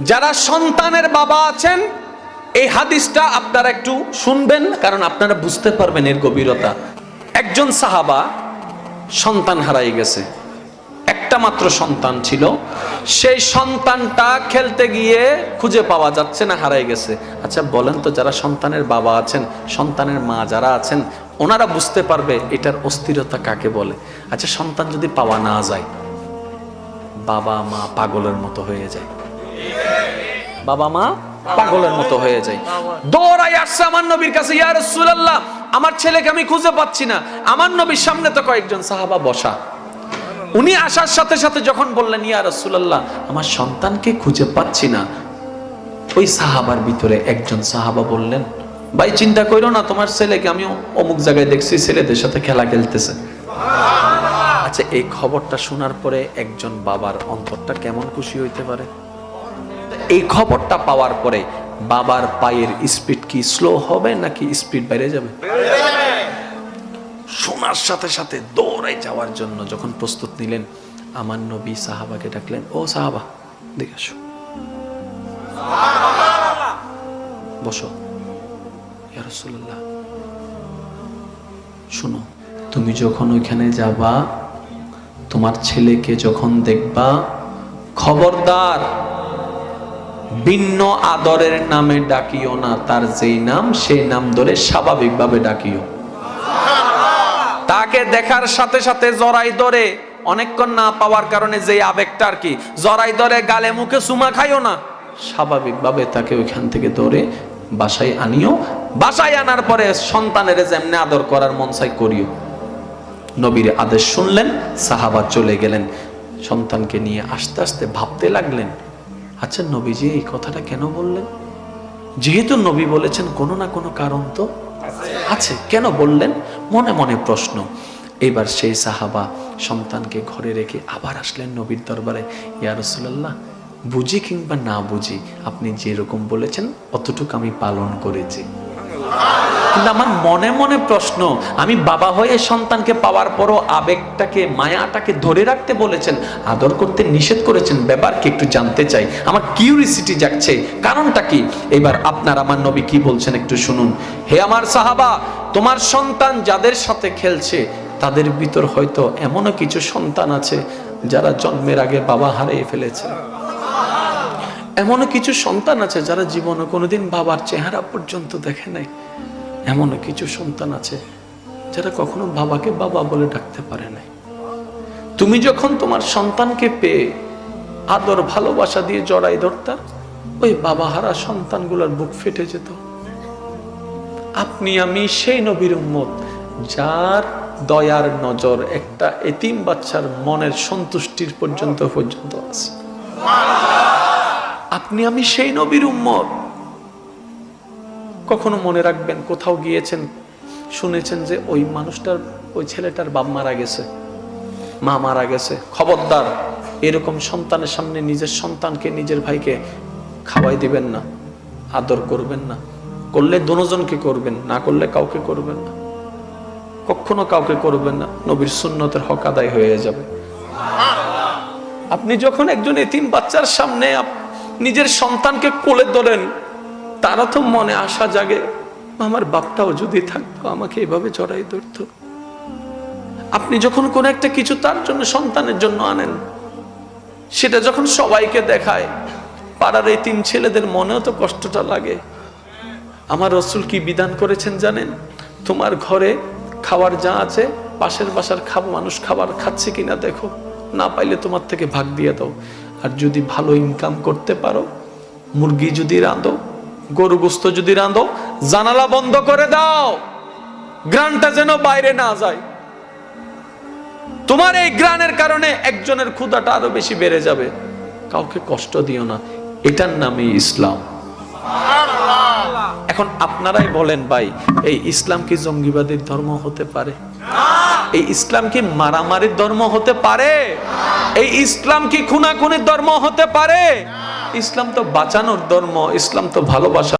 যারা সন্তানের বাবা আছেন, এই হাদিসটা আপনারা একটু শুনবেন, কারণ আপনারা বুঝতে পারবেন এর গভীরতা। একজন সাহাবা সন্তান হারাই গেছে। একটা মাত্র সন্তান ছিল। সেই সন্তানটা খেলতে গিয়ে খুঁজে পাওয়া যাচ্ছে না, হারাই গেছে। আচ্ছা বলেন তো, যারা সন্তানের বাবা আছেন, সন্তানের মা যারা আছেন, ওনারা বুঝতে পারবে এটার অস্থিরতা কাকে বলে। আচ্ছা সন্তান যদি পাওয়া না যায় বাবা মা পাগলের মতো হয়ে যায়। বাবা মা পাগলের মতো হয়ে যায়। দৌড়াই আসছে আমার নবীর কাছে, ইয়া রাসূলুল্লাহ, আমার ছেলেকে আমি খুঁজে পাচ্ছি না। আমার নবীর সামনে তো কয়েকজন সাহাবা বসা। উনি আসার সাথে সাথে যখন বললেন, ইয়া রাসূলুল্লাহ, আমার সন্তানকে খুঁজে পাচ্ছি না। ওই সাহাবার ভিতরে একজন সাহাবা বললেন, ভাই, চিন্তা করো না, তোমার ছেলেকে আমি অমুক জায়গায় দেখছি, ছেলেদের সাথে খেলা খেলতেছে। আচ্ছা এই খবরটা শোনার পরে একজন বাবার অন্তরটা কেমন খুশি হইতে পারে? এই খবরটা পাওয়ার পরে বাবার পায়ের স্পিড কি স্লো হবে নাকি স্পিড বেড়ে যাবে? শোনার সাথে সাথে দৌড়াই যাওয়ার জন্য যখন প্রস্তুত নিলেন, আমার নবী সাহাবাকে ডাকলেন, ও সাহাবা, দেখে আসো। বসো। ইয়া রাসূলুল্লাহ, শুনো, তুমি যখন ওইখানে যাবা, তোমার ছেলেকে যখন দেখবা, খবরদার ভিন্ন আদরের নামে ডাকিও না, তার যেই নাম, সেই নাম ধরে স্বাভাবিকভাবে ডাকিও। তাকে দেখার সাথে সাথে জরাই ধরে, অনেকক্ষণ না পাওয়ার কারণে যে আবেগটা আর কি, জড়াই ধরে গালে মুখে সুমা খাইও না। স্বাভাবিকভাবে তাকে ওইখান থেকে ধরে বাসায় আনিও। বাসায় আনার পরে সন্তানের যেমনি আদর করার মন চাই করিও। নবীর আদেশ শুনলেন, সাহাবা চলে গেলেন। সন্তানকে নিয়ে আস্তে আস্তে ভাবতে লাগলেন আচ্ছা নবীজি, এই কথাটা কেন বললেন? যেহেতু নবী বলেছেন কোনো না কোনো কারণ তো আছে। কেন বললেন? মনে মনে প্রশ্ন। এবার সেই সাহাবা সন্তানকে ঘরে রেখে আবার আসলেন নবীর দরবারে। ইয়া রাসূলুল্লাহ, বুঝি কিংবা না বুঝি, আপনি যেরকম বলেছেন, অতটুকু আমি পালন করেছি। কিন্তু আমার মনে মনে প্রশ্ন, আমি বাবা হয়ে সন্তানকে পাওয়ার পরও আবেগটাকে, মায়াটাকে ধরে রাখতে বলেছেন, আদর করতে নিষেধ করেছেন, ব্যাপারকে একটু জানতে চাই। আমার কিউরিসিটি জাগছে, কারণটা কি? এবার আপনার আমার নবী কি বলছেন একটু শুনুন। হে আমার সাহাবা, তোমার সন্তান যাদের সাথে খেলছে, তাদের ভিতর হয়তো এমনও কিছু সন্তান আছে, যারা জন্মের আগে বাবা হারিয়ে ফেলেছে। এমনও কিছু সন্তান আছে যারা জীবনে কোনোদিন বাবার চেহারা পর্যন্ত দেখে নাই। এমনও কিছু সন্তান আছে যারা কখনো বাবাকে বাবা বলে ডাকতে পারে নাই। তুমি যখন তোমার সন্তানকে পেয়ে আদর, ভালোবাসা দিয়ে জড়াই ধরতা, ওই বাবা হারা সন্তানগুলোর বুক ফেটে যেত। আপনি, আমি সেই নবীর উম্মত যার দয়ার নজর একটা এতিম বাচ্চার মনের সন্তুষ্টির পর্যন্ত পর্যন্ত আছে। আপনি, আমি সেই নবীর উম্মত কখনো মনে রাখবেন, কোথাও গিয়েছেন, শুনেছেন যে ওই মানুষটার, ওই ছেলেটার বাপ মারা গেছে। মা মারা গেছে। খবরদার, এরকম সন্তানের সামনে নিজের সন্তানকে, নিজের ভাইকে খাওয়াই দিবেন না, আদর করবেন না। করলে দুজনকে করবেন, না করলে কাউকে করবেন না। কখনো কাউকে করবেন না, নবীর সুন্নতের হক আদায় হয়ে যাবে। আপনি যখন একজন এতিম বাচ্চার সামনে নিজের সন্তানকে কোলে ধরেন তারা তো মনে আশা জাগে, আমার বাপটাও যদি থাকতো, আমাকে এভাবে জড়াই ধরতো। আপনি যখন কোন একটা কিছু তার জন্য, সন্তানের জন্য আনেন, সেটা যখন সবাইকে দেখায়, পাড়ার এই তিন ছেলেদের মনেও তো কষ্টটা লাগে। আমার রসুল কি বিধান করেছেন জানেন? তোমার ঘরে খাবার যা আছে, পাশের বাসার খাব, মানুষ খাবার খাচ্ছে কিনা দেখো। না পাইলে তোমার থেকে ভাগ দিয়ে দাও। আর যদি ভালো ইনকাম করতে পারো, মুরগি যদি রাঁধো গরু গোস্ত যদি রাঁধো জানালা বন্ধ করে দাও। গ্রানটা যেন বাইরে না যায়। তোমার এই গ্রানের কারণে একজনের ক্ষুদাটা আরও বেশি বেড়ে যাবে। কাউকে কষ্ট দিও না। এটার নামই ইসলাম। এখন আপনারাই বলেন ভাই এই ইসলাম কি জঙ্গিবাদীর ধর্ম হতে পারে? এই ইসলাম কি মারামারির ধর্ম হতে পারে? এই ইসলাম কি খুনাখুনির ধর্ম হতে পারে? ইসলাম তো বাঁচানোর ধর্ম ইসলাম তো ভালোবাসা।